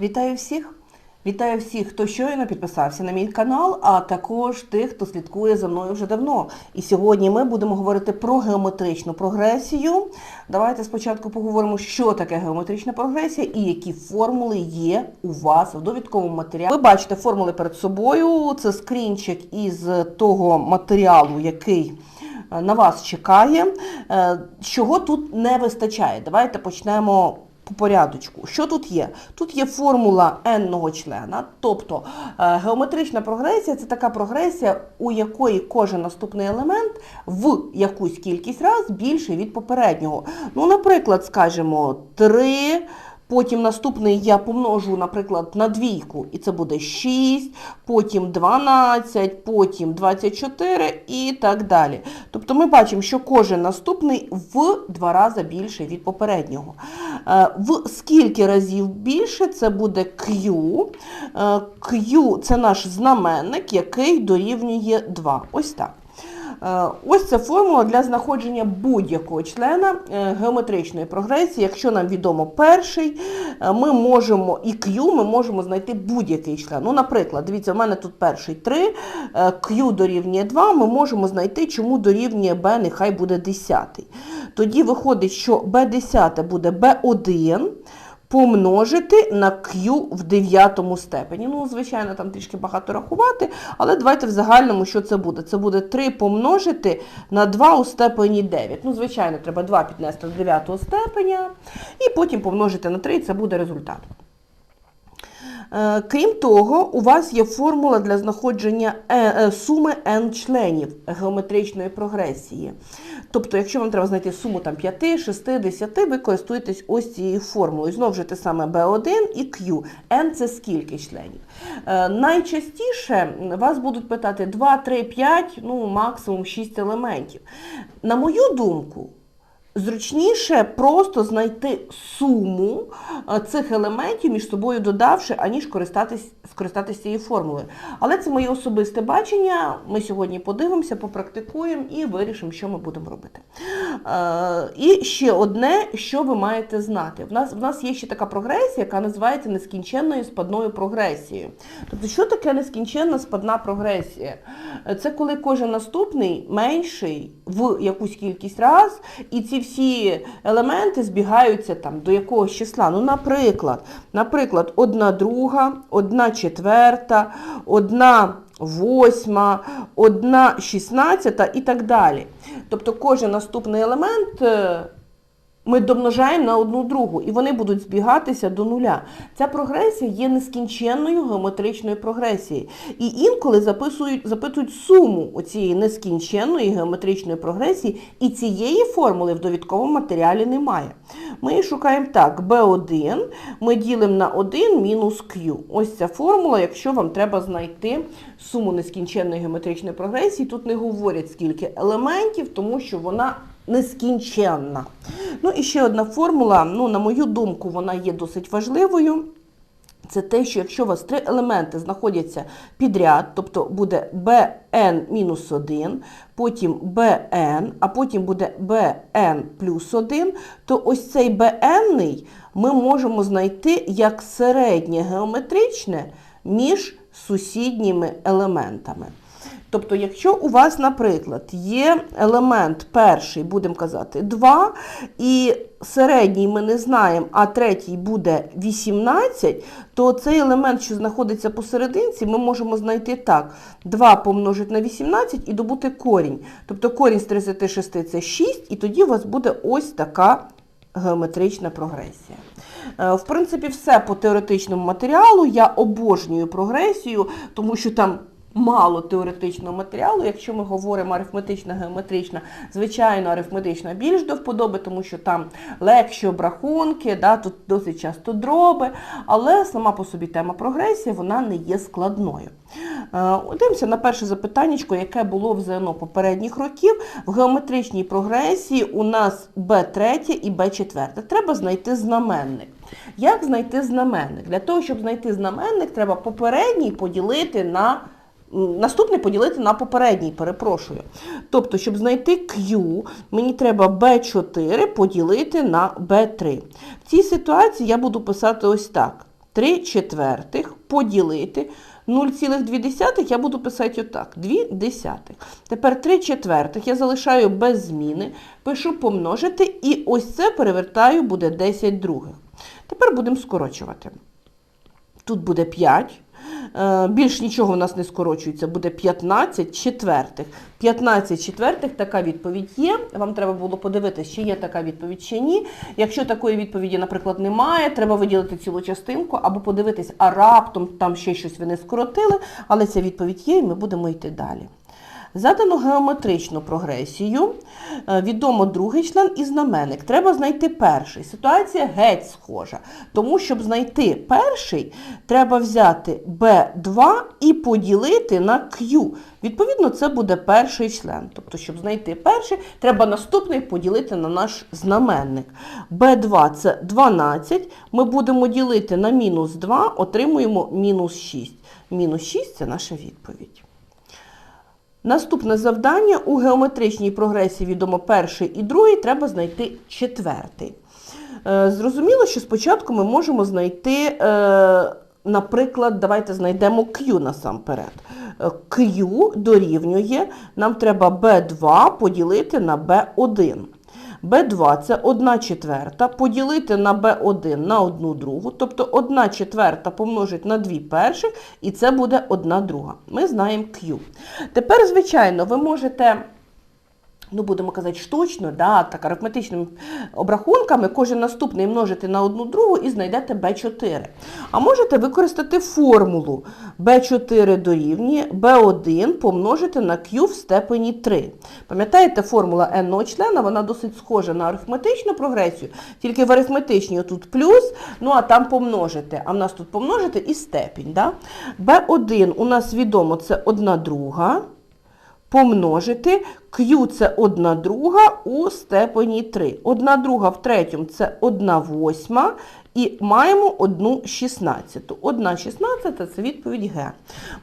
Вітаю всіх! Вітаю всіх, хто щойно підписався на мій канал, а також тих, хто слідкує за мною вже давно. І сьогодні ми будемо говорити про геометричну прогресію. Давайте спочатку поговоримо, що таке геометрична прогресія і які формули є у вас в довідковому матеріалі. Ви бачите формули перед собою. Це скрінчик із того матеріалу, який е, на вас чекає. Е, Чого тут не вистачає? Давайте почнемо по порядочку. Що тут є? Тут є формула n-ного члена, тобто е, геометрична прогресія це така прогресія, у якої кожен наступний елемент в якусь кількість раз більший від попереднього. Ну, наприклад, скажімо, 3. Потім наступний я помножу, наприклад, на двійку, і це буде 6, потім 12, потім 24 і так далі. Тобто ми бачимо, що кожен наступний в два рази більший від попереднього. Е, В скільки разів більше це буде Q. Е, Q це наш знаменник, який дорівнює 2. Ось так. Е, Ось це формула для знаходження будь-якого члена е, геометричної прогресії. Якщо нам відомо перший, е, ми можемо і Q ми можемо знайти будь-який член. Ну, наприклад, дивіться, в мене тут перший 3, е, Q дорівнює 2, ми можемо знайти, чому дорівнює B, нехай буде 10. Тоді виходить, що B10 буде B1 помножити на Q в дев'ятому степені. Ну, звичайно, там трішки багато рахувати, але давайте в загальному, що це буде? Це буде 3 помножити на 2 у степені 9. Ну, звичайно, треба 2 піднести до 9 степеня, і потім помножити на 3, і це буде результат. Е, Крім того, у вас є формула для знаходження е, е, суми n членів геометричної прогресії. Тобто, якщо вам треба знайти суму там, 5, 6, 10, ви користуєтесь ось цією формулою. Знову ж те саме B1 і Q. n це скільки членів. Найчастіше вас будуть питати 2, 3, 5, ну максимум 6 елементів. На мою думку, Зручніше просто знайти суму е, цих елементів між собою додавши, аніж користатись, скористатися цією формулою. Але це моє особисте бачення. Ми сьогодні подивимося, попрактикуємо і вирішимо, що ми будемо робити. Е, і ще одне, що ви маєте знати. В нас, в нас є ще така прогресія, яка називається нескінченною спадною прогресією. Тобто, що таке нескінченна спадна прогресія? Е, Це коли кожен наступний менший в якусь кількість раз, і ці всі елементи збігаються там до якогось числа. Ну, наприклад, наприклад, одна друга, одна четверта, одна восьма, одна шістнадцята і так далі. Тобто кожен наступний елемент. Ми домножаємо на одну другу, і вони будуть збігатися до нуля. Ця прогресія є нескінченною геометричною прогресією. І інколи записують, запитують суму цієї нескінченної геометричної прогресії, і цієї формули в довідковому матеріалі немає. Ми шукаємо так, B1 ми ділимо на 1 мінус Q. Ось ця формула, якщо вам треба знайти суму нескінченної геометричної прогресії, тут не говорять скільки елементів, тому що вона нескінченна. Ну і ще одна формула, ну, на мою думку, вона є досить важливою. Це те, що якщо у вас три елементи знаходяться підряд, тобто буде bn-1, потім bn, а потім буде bn плюс 1, то ось цей bn ми можемо знайти як середнє геометричне між сусідніми елементами. Тобто, якщо у вас, наприклад, є елемент перший, будемо казати, 2, і середній ми не знаємо, а третій буде 18, то цей елемент, що знаходиться посерединці, ми можемо знайти так. 2 помножити на 18 і добути корінь. Тобто корінь з 36 це 6, і тоді у вас буде ось така геометрична прогресія. Е, В принципі, все по теоретичному матеріалу. Я обожнюю прогресію, тому що там мало теоретичного матеріалу. Якщо ми говоримо арифметична, геометрична, звичайно, арифметична більш до вподоби, тому що там легші обрахунки, да, тут досить часто дроби, але сама по собі тема прогресії вона не є складною. Е, Дивимося на перше запитання, яке було в попередніх років. В геометричній прогресії у нас Б3 і Б4. Треба знайти знаменник. Як знайти знаменник? Для того, щоб знайти знаменник, треба попередній поділити на м, Наступний поділити на попередній, перепрошую. Тобто, щоб знайти Q, мені треба B4 поділити на B3. В цій ситуації я буду писати ось так. 3 четвертих поділити 0,2 я буду писати отак. 2 десятих. Тепер 3 четвертих я залишаю без зміни, пишу помножити і ось це перевертаю, буде 10 других. Тепер будемо скорочувати. Тут буде 5. Е, Більш нічого у нас не скорочується, буде 15 четвертих. 15 четвертих така відповідь є. Вам треба було подивитися, чи є така відповідь чи ні. Якщо такої відповіді, наприклад, немає, треба виділити цілу частинку або подивитись, а раптом там ще щось ви не скоротили, але ця відповідь є, і ми будемо йти далі. Задану геометричну прогресію, е, відомо другий член і знаменник. Треба знайти перший. Ситуація геть схожа. Тому, щоб знайти перший, треба взяти B2 і поділити на Q. Відповідно, це буде перший член. Тобто, щоб знайти перший, треба наступний поділити на наш знаменник. B2 це 12. Ми будемо ділити на мінус 2, отримуємо мінус 6. Мінус 6 це наша відповідь. Наступне завдання у геометричній прогресії відомо перший і другий, треба знайти четвертий. Е, Зрозуміло, що спочатку ми можемо знайти, е, наприклад, давайте знайдемо Q насамперед. Е, Q дорівнює, нам треба B2 поділити на B1. B2 це 1 четверта, поділити на B1 на 1 другу, тобто 1 четверта помножить на 2 перших, і це буде 1 друга. Ми знаємо Q. Тепер, звичайно, ви можете, ну будемо казати, штучно, да, так, арифметичними обрахунками, кожен наступний множити на 1 другу і знайдете B4. А можете використати формулу B4 дорівнює B1 помножити на Q в степені 3. Пам'ятаєте, формула n члена, вона досить схожа на арифметичну прогресію, тільки в арифметичній тут плюс, ну а там помножити. А в нас тут помножити і степінь. Да? B1 у нас відомо це 1 друга. Помножити Q це 1 друга у степені 3. 1 друга в третьому це 1 восьма. І маємо 1 шістнадцяту. 1 шістнадцята – це відповідь Г.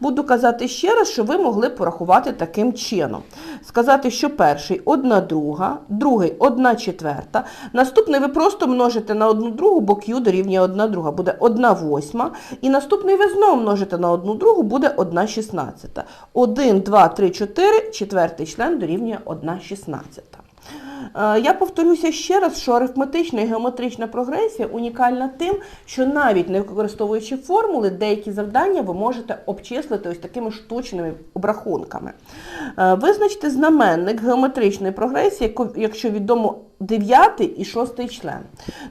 Буду казати ще раз, що ви могли порахувати таким чином. Сказати, що перший 1 друга, другий 1 четверта. Наступний ви просто множите на 1 другу, бо Q дорівнює 1 друга, буде 1 восьма. І наступний ви знову множите на 1 другу, буде 1 шістнадцята. 1, 2, 3, 4, четвертий член дорівнює 1 шістнадцята. Е, Я повторюся ще раз, що арифметична і геометрична прогресія унікальна тим, що навіть не використовуючи формули, деякі завдання ви можете обчислити ось такими штучними обрахунками. Е, Визначте знаменник геометричної прогресії, якщо відомо 9 і 6 член.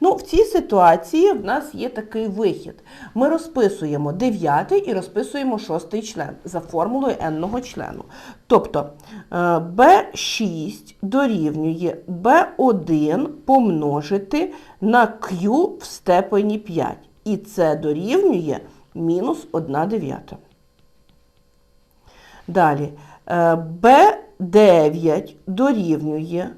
Ну, в цій ситуації в нас є такий вихід. Ми розписуємо 9 і розписуємо 6 член за формулою n-ного члену. Тобто е, B6 дорівнює B1 помножити на Q в степені 5. І це дорівнює мінус 1 дев'ята. Далі е, B9 дорівнює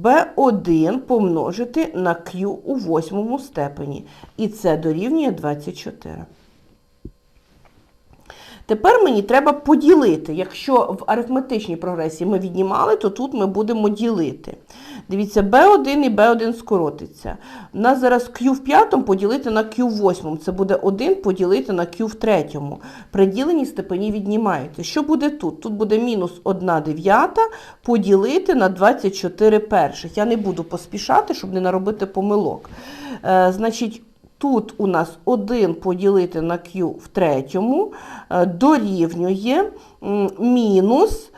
B1 помножити на Q у восьмому степені. І це дорівнює 24. Тепер мені треба поділити. Якщо в арифметичній прогресії ми віднімали, то тут ми будемо ділити. Дивіться, B1 і B1 скоротиться. У нас зараз Q в п'ятому поділити на Q в восьмому. Це буде 1 поділити на Q в третьому. При діленні степені віднімаєте. Що буде тут? Тут буде мінус 1 дев'ята поділити на 24 перших. Я не буду поспішати, щоб не наробити помилок. Е, значить, Тут у нас 1 поділити на q в третьому е, дорівнює мінус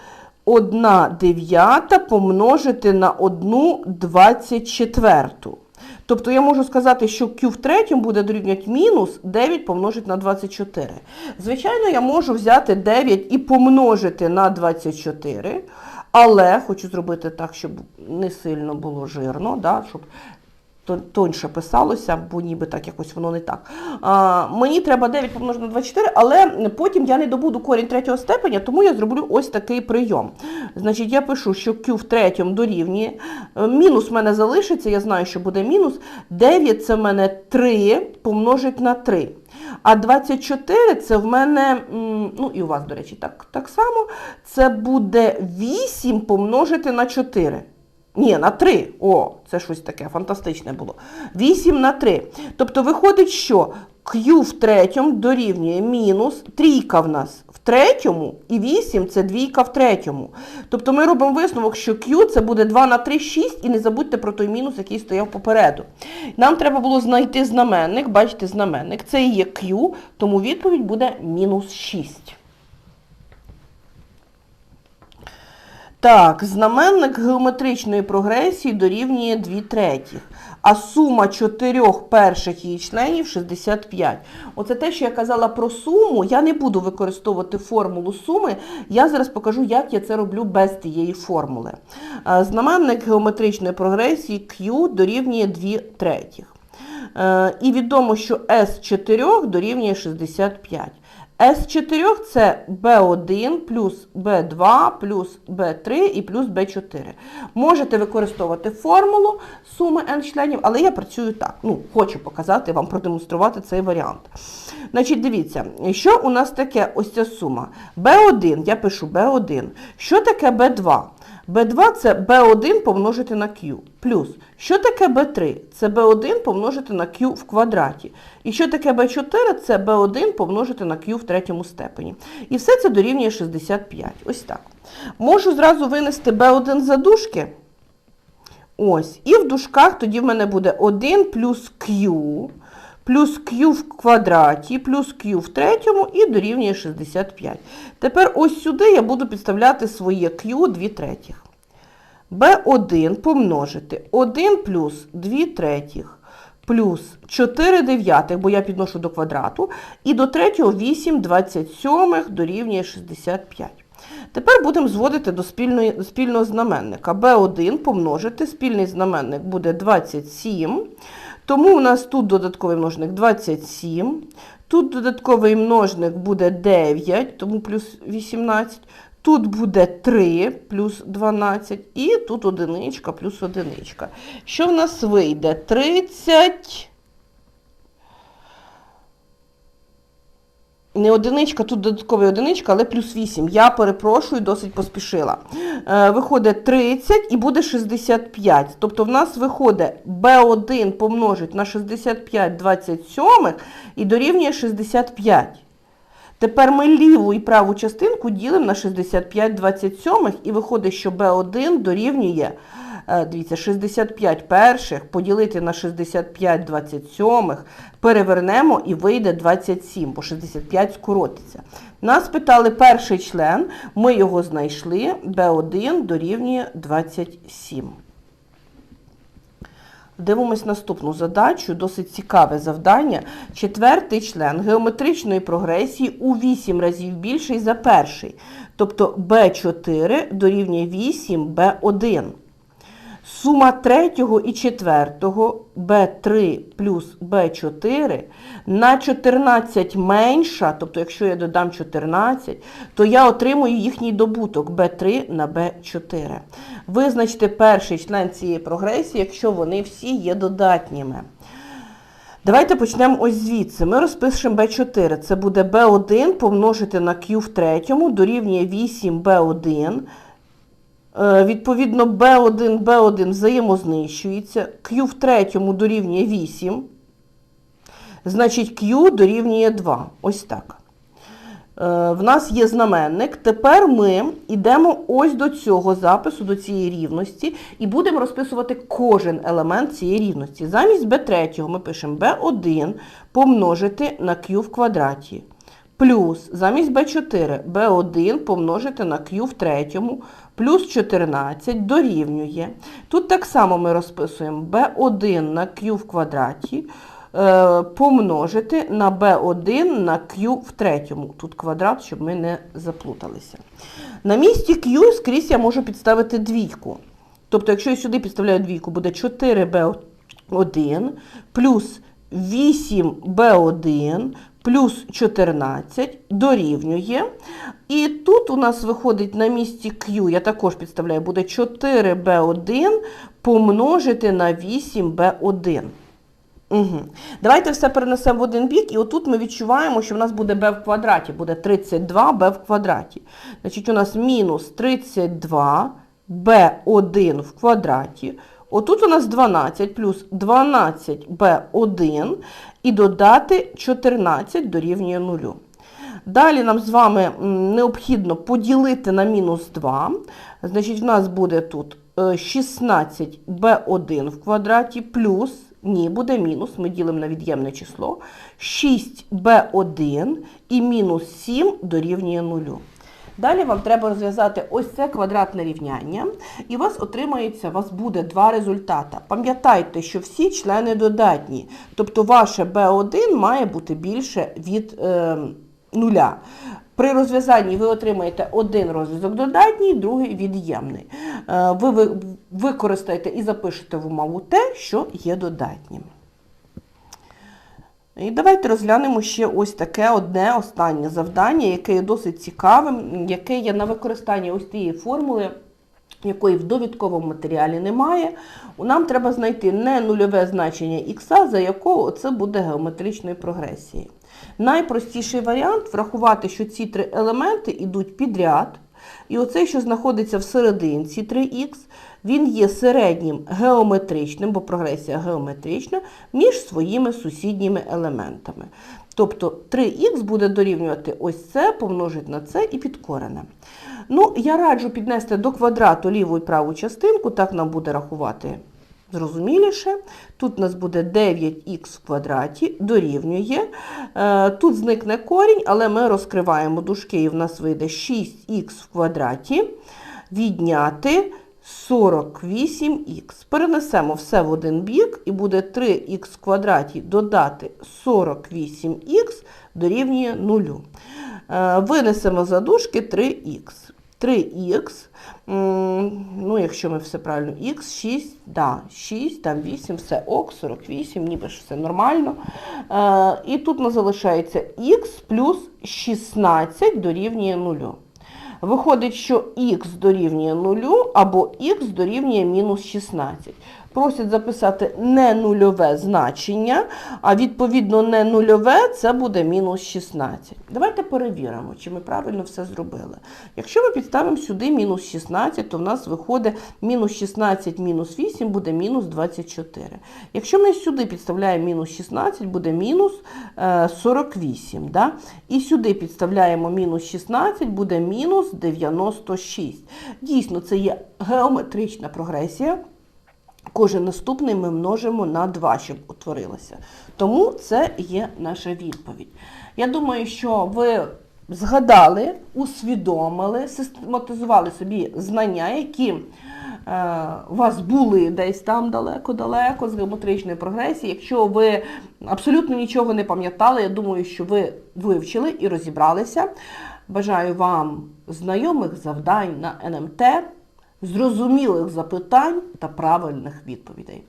1 дев'ята помножити на 1 24. Тобто я можу сказати, що q в третьому буде дорівнювати мінус 9 помножити на 24. Звичайно, я можу взяти 9 і помножити на 24, але хочу зробити так, щоб не сильно було жирно, да, щоб тоньше писалося, бо ніби так якось воно не так. А, мені треба 9 помножити на 24, але потім я не добуду корінь третього степеня, тому я зроблю ось такий прийом. Значить, я пишу, що Q в третьому дорівнює. Е, Мінус в мене залишиться, я знаю, що буде мінус. 9 це в мене 3 помножить на 3. А 24 це в мене, ну і у вас, до речі, так, так само, це буде 8 помножити на 4. Ні, на 3. О, це щось таке фантастичне було. 8 на 3. Тобто виходить, що Q в третьому дорівнює мінус трійка в нас в третьому і 8 це двійка в третьому. Тобто ми робимо висновок, що Q це буде 2 на 3, 6, і не забудьте про той мінус, який стояв попереду. Нам треба було знайти знаменник, бачите, знаменник, це і є Q, тому відповідь буде мінус 6. Так, знаменник геометричної прогресії дорівнює 2 третіх, а сума чотирьох перших її членів 65. Оце те, що я казала про суму, я не буду використовувати формулу суми, я зараз покажу, як я це роблю без тієї формули. Е, Знаменник геометричної прогресії Q дорівнює 2 третіх. Е, І відомо, що S4 дорівнює 65. С4 це B1 плюс B2 плюс B3 і плюс B4. Можете використовувати формулу суми n членів, але я працюю так. Ну, хочу показати вам, продемонструвати цей варіант. Значить, дивіться, що у нас таке ось ця сума? B1, я пишу B1. Що таке B2? B2 це B1 помножити на Q. Плюс, що таке B3? Це B1 помножити на Q в квадраті. І що таке B4? Це B1 помножити на Q в третьому степені. І все це дорівнює 65. Ось так. Можу зразу винести B1 за дужки. Ось. І в дужках тоді в мене буде 1 плюс Q, плюс Q в квадраті, плюс Q в третьому і дорівнює 65. Тепер ось сюди я буду підставляти своє Q 2 третіх. B1 помножити 1 плюс 2 третіх плюс 4 дев'ятих, бо я підношу до квадрату, і до третього 8 27 дорівнює 65. Тепер будемо зводити до, спільної, спільного знаменника. B1 помножити, спільний знаменник буде 27. Тому у нас тут додатковий множник 27. Тут додатковий множник буде 9, тому плюс 18. Тут буде 3 плюс 12. І тут одиничка плюс одиничка. Що в нас вийде? 30. Не одиничка, тут додатковий одиничка, але плюс 8. Я перепрошую, досить поспішила. Е, виходить 30 і буде 65. Тобто в нас виходить B1 помножить на 65 27 і дорівнює 65. Тепер ми ліву і праву частинку ділимо на 65 27 і виходить, що B1 дорівнює, дивіться, 65 перших поділити на 65 27, перевернемо і вийде 27, бо 65 скоротиться. Нас питали перший член, ми його знайшли, B1 дорівнює 27. Дивимось наступну задачу, досить цікаве завдання. Четвертий член геометричної прогресії у 8 разів більший за перший. Тобто B4 дорівнює 8 B1. Сума третього і четвертого B3 плюс B4 на 14 менша, тобто якщо я додам 14, то я отримую їхній добуток B3 на B4. Визначте перший член цієї прогресії, якщо вони всі є додатніми. Давайте почнемо ось звідси. Ми розпишемо B4. Це буде B1 помножити на Q в третьому, дорівнює 8B1. Е, Відповідно, B1, B1 взаємознищується. Q в третьому дорівнює 8. Значить, Q дорівнює 2. Ось так. Е, В нас є знаменник. Тепер ми йдемо ось до цього запису, до цієї рівності, і будемо розписувати кожен елемент цієї рівності. Замість b3 ми пишемо b1 помножити на q в квадраті. Плюс замість b4 b1 помножити на q в третьому, плюс 14 дорівнює. Тут так само ми розписуємо b1 на q в квадраті, е, помножити на b1 на q в третьому. Тут квадрат, щоб ми не заплуталися. На місці q скрізь я можу підставити двійку. Тобто, якщо я сюди підставляю двійку, буде 4b1 плюс 8b1 плюс 14 дорівнює. І тут у нас виходить на місці Q, я також підставляю, буде 4b1 помножити на 8b1. Угу. Давайте все перенесемо в один бік, і отут ми відчуваємо, що в нас буде b в квадраті, буде 32b в квадраті. Значить, у нас мінус 32b1 в квадраті. Отут у нас 12 плюс 12b1. І додати 14 дорівнює 0. Далі нам з вами необхідно поділити на мінус 2. Значить, в нас буде тут е, 16b1 в квадраті плюс, ні, буде мінус, ми ділимо на від'ємне число, 6b1 і мінус 7 дорівнює 0. Далі вам треба розв'язати ось це квадратне рівняння, і у вас отримається, у вас буде два результата. Пам'ятайте, що всі члени додатні, тобто ваше b1 має бути більше від е, нуля. При розв'язанні ви отримаєте один розв'язок додатній, другий від'ємний. Е, ви- використаєте і запишете в умову те, що є додатнім. І давайте розглянемо ще ось таке одне останнє завдання, яке є досить цікавим, яке є на використання ось тієї формули, якої в довідковому матеріалі немає. Нам треба знайти не нульове значення х, за якого це буде геометричною прогресією. Найпростіший варіант врахувати, що ці три елементи йдуть підряд. І оцей, що знаходиться в серединці 3х, він є середнім геометричним, бо прогресія геометрична, між своїми сусідніми елементами. Тобто 3х буде дорівнювати ось це, помножити на це і підкорене. Ну, я раджу піднести до квадрату ліву і праву частинку, так нам буде рахувати зрозуміліше. Тут у нас буде 9х в квадраті, дорівнює. Е, Тут зникне корінь, але ми розкриваємо дужки, і в нас вийде 6х в квадраті. Відняти 48х. Перенесемо все в один бік, і буде 3х в квадраті додати 48х дорівнює 0. Е, Винесемо за дужки 3х. 3х, ну, якщо ми все правильно, х, 6, да, 6, там 8, все ок, 48, ніби ж все нормально. Е, і тут нас залишається х плюс 16 дорівнює 0. Виходить, що х дорівнює 0 або х дорівнює мінус 16. Просять записати не нульове значення, а відповідно не нульове це буде мінус 16. Давайте перевіримо, чи ми правильно все зробили. Якщо ми підставимо сюди мінус 16, то в нас виходить мінус 16 мінус 8 буде мінус 24. Якщо ми сюди підставляємо мінус 16, буде мінус е, 48. Да? І сюди підставляємо мінус 16, буде мінус 96. Дійсно, це є геометрична прогресія. Кожен наступний ми множимо на 2, щоб утворилося. Тому це є наша відповідь. Я думаю, що ви згадали, усвідомили, систематизували собі знання, які е, у вас були десь там далеко-далеко з геометричної прогресії. Якщо ви абсолютно нічого не пам'ятали, я думаю, що ви вивчили і розібралися. Бажаю вам знайомих завдань на НМТ зрозумілих запитань та правильних відповідей.